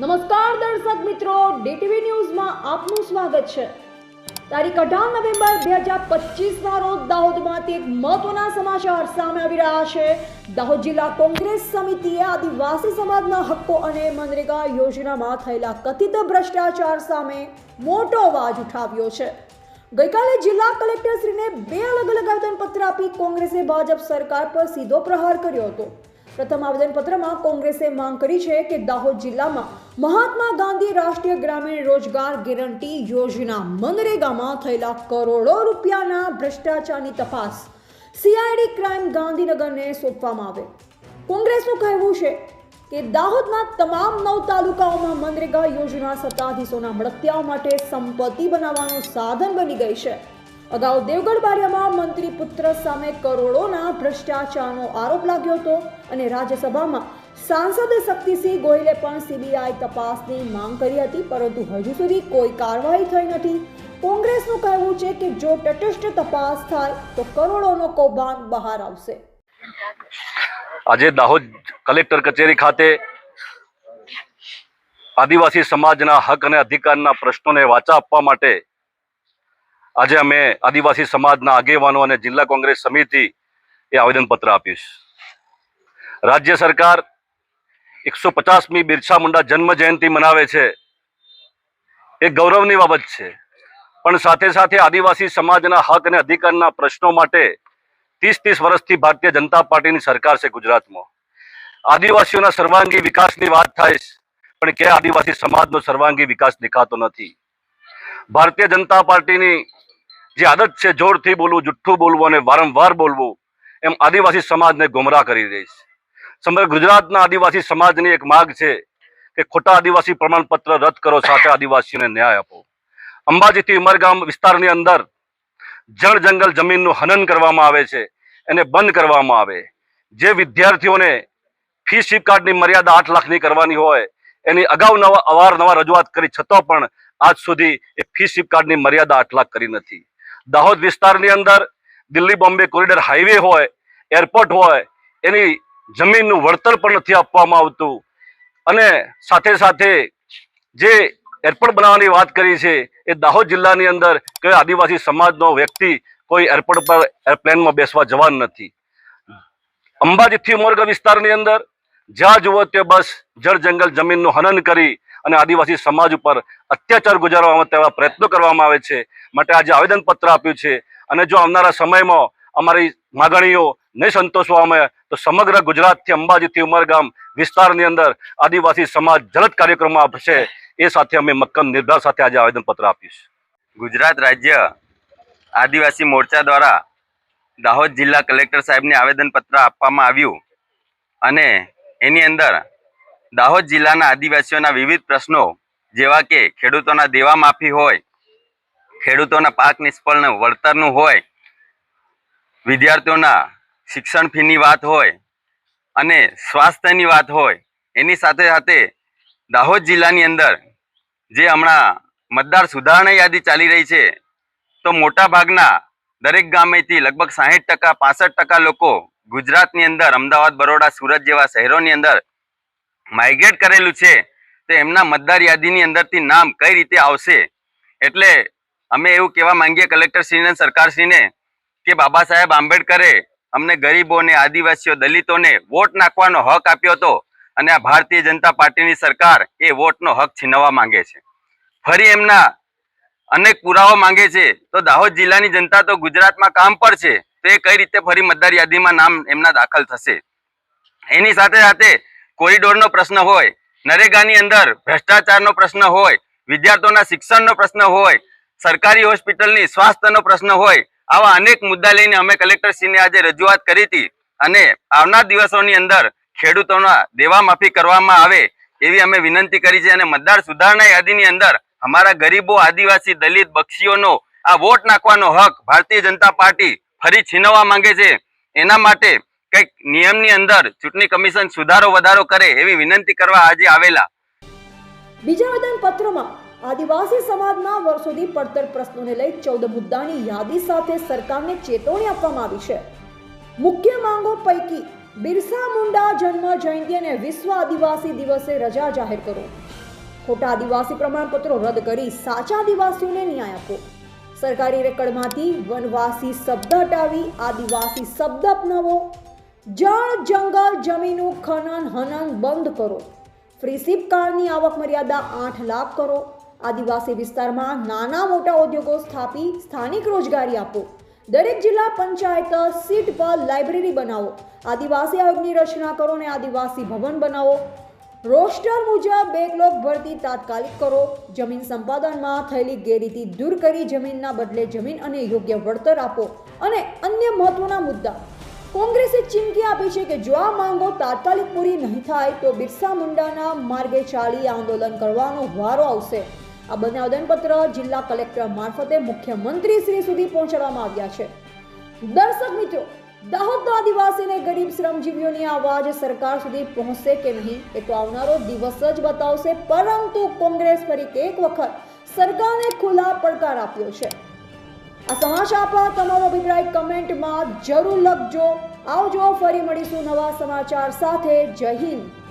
નમસ્કાર દર્શક મિત્રો, ડીટીવી ન્યૂઝમાં આપનું સ્વાગત છે. તારીખ અઢાર નવેમ્બર બે હજાર પચીસના રોજ દાહોદમાંથી એક મહત્વના સમાચાર સામે આવી રહ્યા છે. દાહોદ જિલ્લા કોંગ્રેસ સમિતિએ આદિવાસી સમાજના હક્કો અને મનરેગા યોજનામાં થયેલા કથિત ભ્રષ્ટાચાર સામે મોટો અવાજ ઉઠાવ્યો છે. ગઈકાલે જિલ્લા કલેક્ટરશ્રીને બે અલગ અલગ આવેદનપત્ર આપી કોંગ્રેસે ભાજપ સરકાર પર સીધો પ્રહાર કર્યો હતો. પ્રથમ આવેદનપત્રમાં કોંગ્રેસે માંગ કરી છે કે દાહોદ જિલ્લામાં મહાત્મા ગાંધી રાષ્ટ્રીય ગ્રામીણ રોજગાર ગેરંટી યોજના મનરેગામાં થયેલા કરોડો રૂપિયાના ભ્રષ્ટાચારની તપાસ સીઆઈડી ક્રાઇમ ગાંધીનગરને સોંપવામાં આવે. કોંગ્રેસનું કહેવું છે કે દાહોદના તમામ નવ તાલુકાઓમાં મનરેગા યોજના સત્તાધીશોના મળતિયાઓ માટે સંપત્તિ બનાવવાનું સાધન બની ગઈ છે. અગાઉ દેવગઢ બારિયામાં મંત્રી પુત્ર સામે કરોડોના ભ્રષ્ટાચારનો આરોપ લાગ્યો હતો અને રાજ્યસભામાં સાંસદ શક્તિસિંહ ગોહિલે પણ સીબીઆઈ તપાસની માંગ કરી હતી, પરંતુ હજુ સુધી કોઈ કાર્યવાહી થઈ નથી. કોંગ્રેસનું કહેવું છે કે જો તટસ્થ તપાસ થાય, તો કરોડોનો કૌભાંડ બહાર આવશે. આજે દાહોદ કલેક્ટર કચેરી ખાતે આદિવાસી સમાજના હક અને અધિકારના પ્રશ્નોને વાચા આપવા માટે આજે અમે આદિવાસી સમાજના આગેવાનો અને જિલ્લા કોંગ્રેસ સમિતિ એ આવેદનપત્ર આપ્યું રાજ્ય સરકાર એકસો પચાસમી બિરસા મુંડા જન્મ જયંતિ મનાવે છે એ ગૌરવની બાબત છે. પણ સાથે સાથે આદિવાસી સમાજના હક અને અધિકારના પ્રશ્નો માટે ત્રીસ ત્રીસ વર્ષથી ભારતીય જનતા પાર્ટીની સરકાર છે ગુજરાતમાં. આદિવાસીઓના સર્વાંગી વિકાસની વાત થાય પણ કે આદિવાસી સમાજનો સર્વાંગી વિકાસ દેખાતો નથી. ભારતીય જનતા પાર્ટીની જે આદત છે જોરથી બોલવું, જુઠ્ઠું બોલવું અને વારંવાર બોલવું, એમ આદિવાસી સમાજને ગુમરાહ કરી રહી સમગ્ર ગુજરાતના આદિવાસી સમાજની એક માગ છે કે ખોટા આદિવાસી પ્રમાણપત્ર રદ કરો, સાથે આદિવાસીઓને ન્યાય આપો. અંબાજીથી ઉમરગામ વિસ્તારની અંદર જળ જંગલ જમીનનું હનન કરવામાં આવે છે, એને બંધ કરવામાં આવે. જે વિદ્યાર્થીઓને ફી સ્વીપ કાર્ડની મર્યાદા આઠ લાખની કરવાની હોય, એની અગાઉ નવા, અવારનવાર રજૂઆત કરી, છતાં પણ આજ સુધી એ ફી સ્વીપ કાર્ડની મર્યાદા આઠ લાખ કરી નથી. દાહોદ વિસ્તારની અંદર દિલ્હી બોમ્બે કોરિડોર હાઈવે હોય, એરપોર્ટ હોય, એની જમીનનું વળતર પણ નથી આપવામાં આવતું. અને સાથે સાથે જે એરપોર્ટ બનાવવાની વાત કરી છે, એ દાહોદ જિલ્લાની અંદર કોઈ આદિવાસી સમાજનો વ્યક્તિ કોઈ એરપોર્ટ પર એરપ્લેનમાં બેસવા જવાન નથી. અંબાજીથી મોરગ વિસ્તારની અંદર જ્યાં જુઓ તે બસ જળ જંગલ જમીનનું હનન કરી અને આદિવાસી સમાજ ઉપર અત્યાચાર ગુજારવામાં તેવા પ્રયત્નો કરવામાં આવે છે. માટે આજે આવેદનપત્ર આપ્યું છે. અને જો આવનારા સમયમાં અમારી માગણીઓ નહીં સંતોષવામાં તો સમગ્ર ગુજરાતથી અંબાજીથી ઉમરગામ વિસ્તારની અંદર આદિવાસી સમાજ જલદ કાર્યક્રમો આપશે એ સાથે અમે મક્કમ નિર્ધાર સાથે આજે આવેદનપત્ર આપ્યું છે. ગુજરાત રાજ્ય આદિવાસી મોરચા દ્વારા દાહોદ જિલ્લા કલેક્ટર સાહેબને આવેદનપત્ર આપવામાં આવ્યું. અને એની અંદર દાહોદ જિલ્લાના આદિવાસીઓના વિવિધ પ્રશ્નો, જેવા કે ખેડૂતોના દેવા માફી હોય, ખેડૂતોના પાક નિષ્ફળ વળતરનું હોય, વિદ્યાર્થીઓના શિક્ષણ ફીની વાત હોય, અને સ્વાસ્થ્યની વાત હોય, એની સાથે સાથે દાહોદ જિલ્લાની અંદર જે હમણાં મતદાર સુધારણા યાદી ચાલી રહી છે, તો મોટા ભાગના દરેક ગામેથી લગભગ સાહીઠ ટકા, પાસઠ ટકા લોકો ગુજરાતની અંદર, અમદાવાદ, બરોડા, સુરત જેવા શહેરોની અંદર માઇગ્રેટ કરેલું છે, તો એમના મતદાર યાદીની અંદરથી નામ કઈ રીતે આવશે? એટલે અમે એવું કહેવા માંગીએ કલેક્ટરશ્રીને સરકારશ્રીને કે બાબા સાહેબ આંબેડકરે અમને ગરીબોને આદિવાસીઓ દલિતોને વોટ નાખવાનો હક આપ્યો હતો અને આ ભારતીય જનતા પાર્ટીની સરકાર એ વોટનો હક છીનવવા માંગે છે. ફરી એમના અનેક પુરાવો માંગે છે, તો દાહોદ જિલ્લાની જનતા તો ગુજરાતમાં કામ પર છે, તો એ કઈ રીતે ફરી મતદાર યાદીમાં નામ એમના દાખલ થશે? એની સાથે સાથે કોરિડોરનો પ્રશ્ન હોય, નરેગાની અંદર ભ્રષ્ટાચારનો પ્રશ્ન હોય, વિદ્યાર્થીઓના શિક્ષણનો પ્રશ્ન હોય, સરકારી હોસ્પિટલની સ્વાસ્થ્યનો પ્રશ્ન હોય, આવા અનેક મુદ્દા લઈને અમે કલેક્ટરશ્રીને આજે રજૂઆત કરી હતી અને આવનાર દિવસોની અંદર ખેડૂતોના દેવા માફી કરવામાં આવે એવી અમે વિનંતી કરી છે અને મતદાર સુધારણા યાદીની અંદર અમારા ગરીબો, આદિવાસી, દલિત, બક્ષીઓનો આ વોટ નાખવાનો હક ભારતીય જનતા પાર્ટી ફરી છીનવવા માંગે છે. એના માટે કંઈક નિયમની અંદર ચૂંટણી કમિશન સુધારો વધારો કરે એવી વિનંતી કરવા આજે આવેલા. બીજા આવેદનપત્રમાં આદિવાસી સમાજના વર્ષોથી પડતર પ્રશ્નોને લઈ ચૌદ મુદ્દાની યાદી સાથે સરકારને ચેતવણી આપવામાં આવી છે. મુખ્ય માંગો પૈકી બિરસા મુંડા જન્મ જયંતિ અને વિશ્વ આદિવાસી દિવસે રજા જાહેર કરો. ખોટા આદિવાસી પ્રમાણપત્રો રદ કરી સાચા આદિવાસીઓને ન્યાય આપો. સરકારી રેકર્ડમાંથી વનવાસી શબ્દ હટાવી આદિવાસી શબ્દ અપનાવો. જળ, જંગલ જમીનનું ખનન, હનન બંધ કરો. ફ્રી કાર્ડની આવક મર્યાદા આઠ લાખ કરો. આદિવાસી વિસ્તારમાં નાના મોટા ઉદ્યોગો સ્થાપી સ્થાનિક રોજગારી આપો. દરેક જિલ્લા પંચાયત સીટ પર લાઇબ્રેરી બનાવો. આદિવાસી આયોગની રચના કરો અને આદિવાસી ભવન બનાવો. રોસ્ટર મુજબ બેકલોગ ભરતી તાત્કાલિક કરો. જમીન સંપાદનમાં થયેલી ગેરરીતિ દૂર કરી જમીનના બદલે જમીન અને યોગ્ય વળતર આપો. અને અન્ય મહત્વના મુદ્દા. કોંગ્રેસે ચીમકી આપી છે કે જો આ માંગો તાત્કાલિક પૂરી નહીં થાય તો બિરસા મુંડાના માર્ગે ચાલી આંદોલન કરવાનો વારો આવશે. આ બંને આવેદનપત્ર જિલ્લા કલેક્ટર મારફતે મુખ્યમંત્રી શ્રી સુધી પહોંચાડવામાં આવ્યા છે. દર્શક મિત્રો, દાહોદના આદિવાસીને ગરીબ શ્રમજીવીઓની અવાજ સરકાર સુધી પહોંચશે કે નહીં એ તો આવનારો દિવસ જ બતાવશે, પરંતુ કોંગ્રેસ ફરી એક વખત સરકારને ખુલ્લા પડકાર આપ્યો છે. આ સમાચાર પર તમારો અભિપ્રાય કમેન્ટમાં જરૂર લખજો. આવજો, ફરી મળીશું નવા સમાચાર સાથે. જય હિન્દ.